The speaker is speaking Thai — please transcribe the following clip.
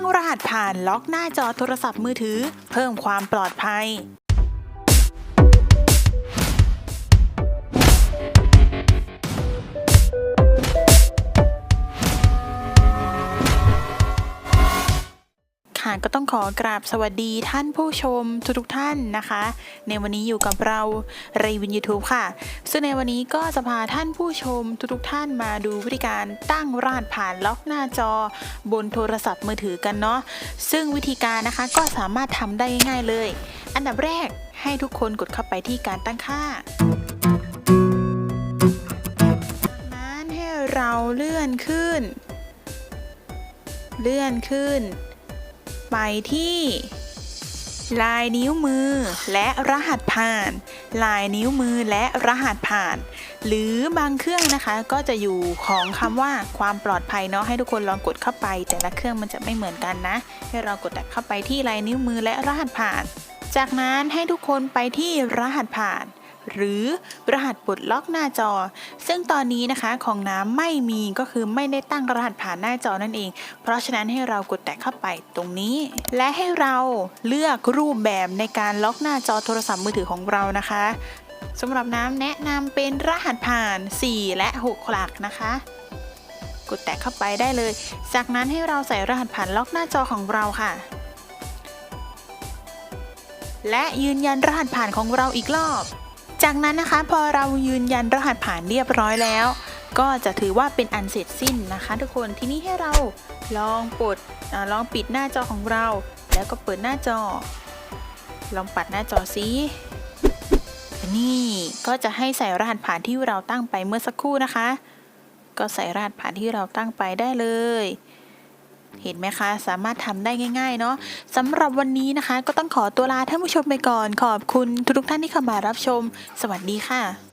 ตั้งรหัสผ่านล็อกหน้าจอโทรศัพท์มือถือ เพิ่มความปลอดภัย ค่ะก็ต้องขอกราบสวัสดีท่านผู้ชมทุกๆท่านนะคะ ในวันนี้อยู่กับเราเรวิน YouTube ค่ะ ซึ่งในวันนี้ก็จะพาท่านผู้ชมทุกๆท่านมาดูวิธีการตั้งรหัสผ่านล็อกหน้าจอ บนโทรศัพท์มือถือกันเนาะซึ่งวิธีการนะคะก็สามารถทำได้ง่ายๆเลย อันดับแรกให้ทุกคนกดเข้าไปที่การตั้งค่านั้นให้เราเลื่อนขึ้น เลื่อนขึ้น ไปที่ ลายนิ้วมือและรหัสผ่าน ลายนิ้วมือและรหัสผ่าน หรือบางเครื่องนะคะก็จะอยู่ของคำว่าความปลอดภัยเนาะให้ทุกคนลองกดเข้าไป แต่ละเครื่องมันจะไม่เหมือนกันนะ ให้เรากดเข้าไปที่ลายนิ้วมือและรหัสผ่าน จากนั้นให้ทุกคนไปที่รหัสผ่าน หรือรหัสปลดล็อกหน้าจอ ซึ่งตอนนี้นะคะของน้ำไม่มีก็คือไม่ได้ตั้งรหัสผ่านหน้าจอนั่นเอง เพราะฉะนั้นให้เรากดแตะเข้าไปตรงนี้ และให้เราเลือกรูปแบบในการล็อกหน้าจอโทรศัพท์มือถือของเรานะคะสำหรับน้ำแนะนำเป็นรหัสผ่าน 4 และ 6 หลักนะคะ กดแตะเข้าไปได้เลย จากนั้นให้เราใส่รหัสผ่านล็อกหน้าจอของเราค่ะ และยืนยันรหัสผ่านของเราอีกรอบ จากนั้นนะคะพอเรายืนยันรหัสผ่านเรียบร้อยแล้ว ก็จะถือว่าเป็นอันเสร็จสิ้นนะคะ ทุกคนทีนี้ให้เราลองปลดอาลองปิดหน้าจอของเรา แล้วก็เปิดหน้าจอ ลองปัดหน้าจอซินี่ก็จะให้ใส่รหัสผ่านที่เราตั้งไปเมื่อสักครู่นะคะ ก็ใส่รหัสผ่านที่เราตั้งไปได้เลย เห็นไหมคะ สามารถทำได้ง่าย ๆ เนาะสำหรับวันนี้นะคะ ก็ต้องขอตัวลาท่านผู้ชมไปก่อน ขอบคุณทุกท่านที่เข้ามารับชม สวัสดีค่ะ